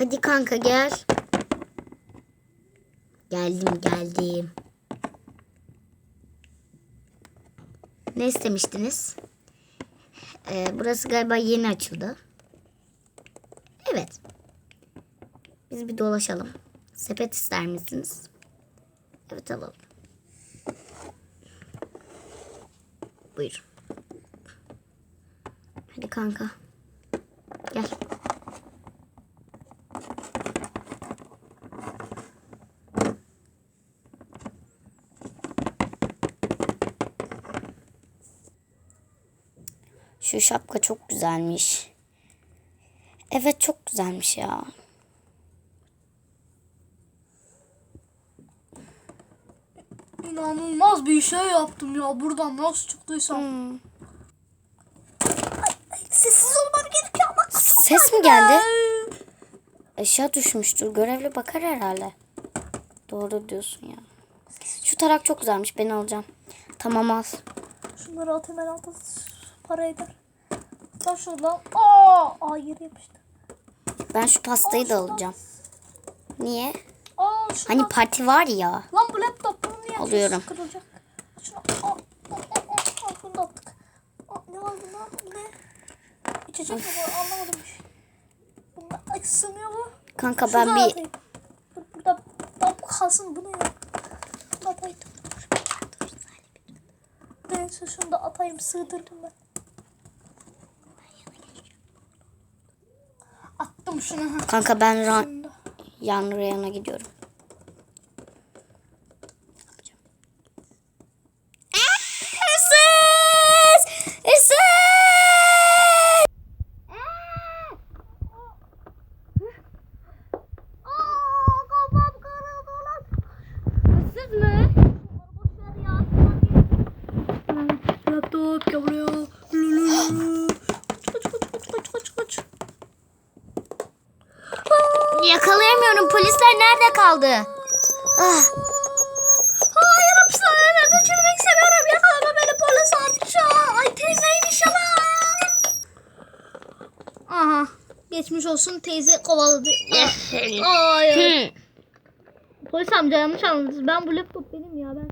Hadi kanka gel. Geldim geldim. Ne istemiştiniz? Ee, burası galiba yeni açıldı. Evet. Biz bir dolaşalım. Sepet ister misiniz? Evet alalım. Buyur. Hadi kanka. Gel. Şu şapka çok güzelmiş. Evet çok güzelmiş ya. İnanılmaz bir şey yaptım ya. Buradan nasıl çıktıysam. Hmm. Ay, sessiz olmam gerekiyor ama. Ses mi geldi? Eşya düşmüştür. Görevli bakar herhalde. Doğru diyorsun ya. Şu tarak çok güzelmiş. Ben alacağım. Tamam al. Şunları at hemen at. Para eder. Sen şuradan. Aa, aa yere yapıştı. Ben şu pastayı da alacağım. Niye? Aa Hani parti var ya. Lan bu laptop bunu niye Alıyorum. Kırılacak. Şunu aa, bunu da attık. Aa, ne var bunda? Bu ne? İçecek mi bu? Anlamadım. Bunda ay sığmıyor bu. Kanka Şunu ben bir atayım. Dur, Burada ben bu kalsın bunu ya. Bunu da atayım. Neyse şunu da atayım sığdırdım ben. Attım şunu. kanka ben ran yan reyona gidiyorum. Hırsız! Yakalayamıyorum. Polisler nerede kaldı? Ah, Hayır hapishanede kaçırmak istemiyorum. Yakalama beni polis amca. Ay teyzeymiş ama. Aha. Geçmiş olsun teyze kovaladı. Hayır. Polis amca yanlış anladınız. Ben bu laptop benim ya. Ben